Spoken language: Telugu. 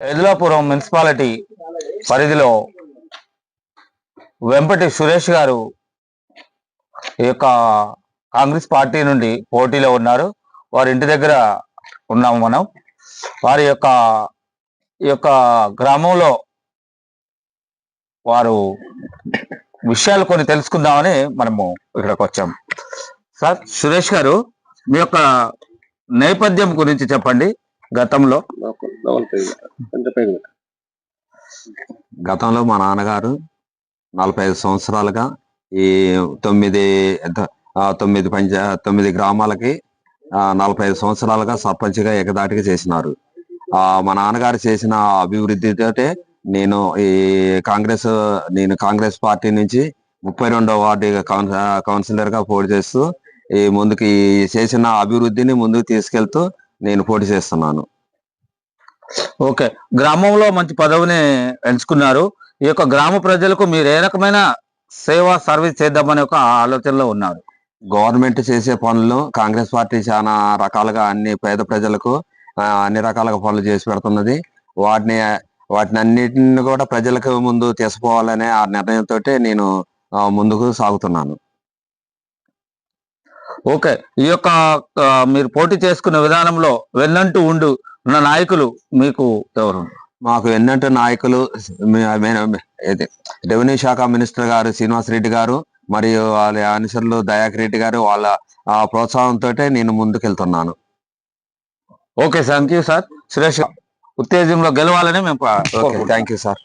ఎదులాపురం మున్సిపాలిటీ పరిధిలో వెంపటి సురేష్ గారు ఈ యొక్క కాంగ్రెస్ పార్టీ నుండి పోటీలో ఉన్నారు. వారి ఇంటి దగ్గర ఉన్నాము మనం. వారి యొక్క ఈ యొక్క గ్రామంలో వారు విషయాలు కొన్ని తెలుసుకుందామని మనము ఇక్కడికి వచ్చాము సార్ సురేష్ గారు మీ యొక్క నేపథ్యం గురించి చెప్పండి గతంలో. గతంలో మా నాన్నగారు నలభై ఐదు సంవత్సరాలుగా ఈ తొమ్మిది తొమ్మిది పంచ తొమ్మిది గ్రామాలకి నలభై ఐదు సంవత్సరాలుగా సర్పంచ్గా ఎగదాటిగా చేసినారు. మా నాన్నగారు చేసిన అభివృద్ధితోటే నేను ఈ కాంగ్రెస్ నేను కాంగ్రెస్ పార్టీ నుంచి ముప్పై రెండో వార్డు కౌన్సిలర్గా కౌన్సిలర్గా పోటీ చేస్తూ ఈ ముందుకు చేసిన అభివృద్ధిని ముందుకు తీసుకెళ్తూ నేను పోటీ చేస్తున్నాను. ఓకే. గ్రామంలో మంచి పదవిని ఎంచుకున్నారు. ఈ యొక్క గ్రామ ప్రజలకు మీరు ఏ రకమైన సేవా సర్వీస్ చేద్దామనే ఒక ఆలోచనలో ఉన్నారు? గవర్నమెంట్ చేసే పనులు కాంగ్రెస్ పార్టీ చాలా రకాలుగా అన్ని పేద ప్రజలకు అన్ని రకాలుగా పనులు చేసి పెడుతున్నది. వాటిని వాటిని అన్నిటిని కూడా ప్రజలకు ముందు తీసుకుపోవాలనే ఆ నిర్ణయంతో నేను ముందుకు సాగుతున్నాను. ఓకే. ఈ యొక్క మీరు పోటీ చేసుకునే విధానంలో వెన్నంటూ ఉండు. ఉన్న నాయకులు మీకు ఎవరు? మాకు ఎన్నంటి నాయకులు రెవెన్యూ శాఖ మినిస్టర్ గారు శ్రీనివాస్ రెడ్డి గారు మరియు వాళ్ళ అనుసరులు దయాకర్ రెడ్డి గారు వాళ్ళ ఆ, ప్రోత్సాహంతో నేను ముందుకెళ్తున్నాను. Okay thank you sir. Suresh ఉత్తేజంలో గెలవాలని మేము థ్యాంక్ యూ సార్.